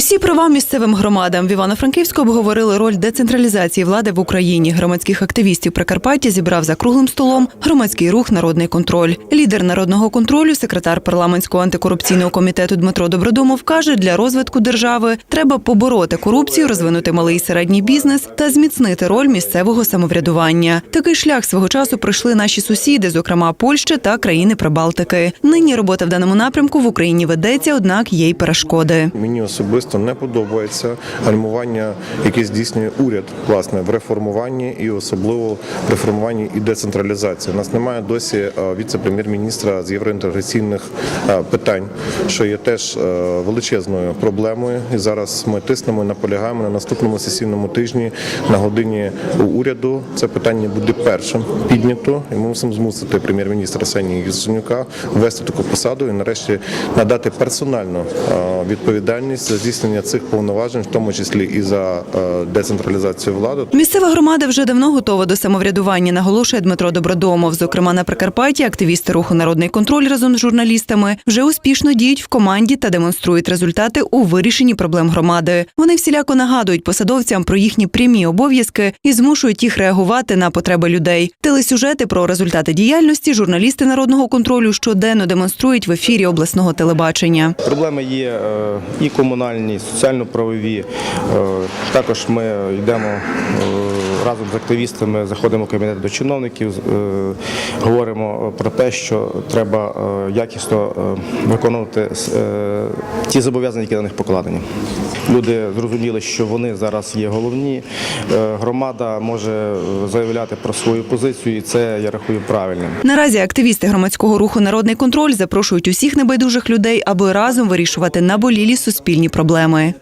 Усі права місцевим громадам в Івано-Франківську обговорили роль децентралізації влади в Україні. Громадських активістів Прикарпаття зібрав за круглим столом громадський рух Народний контроль. Лідер народного контролю, секретар парламентського антикорупційного комітету Дмитро Добродомов каже, для розвитку держави треба побороти корупцію, розвинути малий і середній бізнес та зміцнити роль місцевого самоврядування. Такий шлях свого часу пройшли наші сусіди, зокрема Польща та країни Прибалтики. Нині робота в даному напрямку в Україні ведеться, однак є й перешкоди. Мені особисто не подобається гальмування, яке здійснює уряд власне в реформуванні і особливо в реформуванні і децентралізації. У нас немає досі е, віце-прем'єр-міністра з євроінтеграційних е, питань, що є теж е, величезною проблемою. І зараз ми тиснемо і наполягаємо на наступному сесійному тижні на годині уряду. Це питання буде першим піднято, і ми мусимо змусити прем'єр-міністра Сенії Яценюка ввести таку посаду і нарешті надати персональну відповідальність за здійснення цих повноважень, в тому числі і за е, децентралізацію влади. Місцева громада вже давно готова до самоврядування, наголошує Дмитро Добродомов. Зокрема, на Прикарпатті активісти руху Народний контроль разом з журналістами вже успішно діють в команді та демонструють результати у вирішенні проблем громади. Вони всіляко нагадують посадовцям про їхні прямі обов'язки і змушують їх реагувати на потреби людей. Телесюжети про результати діяльності журналісти народного контролю щоденно демонструють в ефірі обласного телебачення. Проблеми є е, і комунальні, і соціально-правові. Е, Також ми йдемо е, разом з активістами, заходимо в кабінет до чиновників, е, говоримо про те, що треба якісно виконувати ті зобов'язання, які на них покладені. Люди зрозуміли, що вони зараз є головні. Громада може заявляти про свою позицію, і це я рахую правильним. Наразі активісти громадського руху Народний контроль запрошують усіх небайдужих людей, аби разом вирішувати наболілі суспільні проблеми.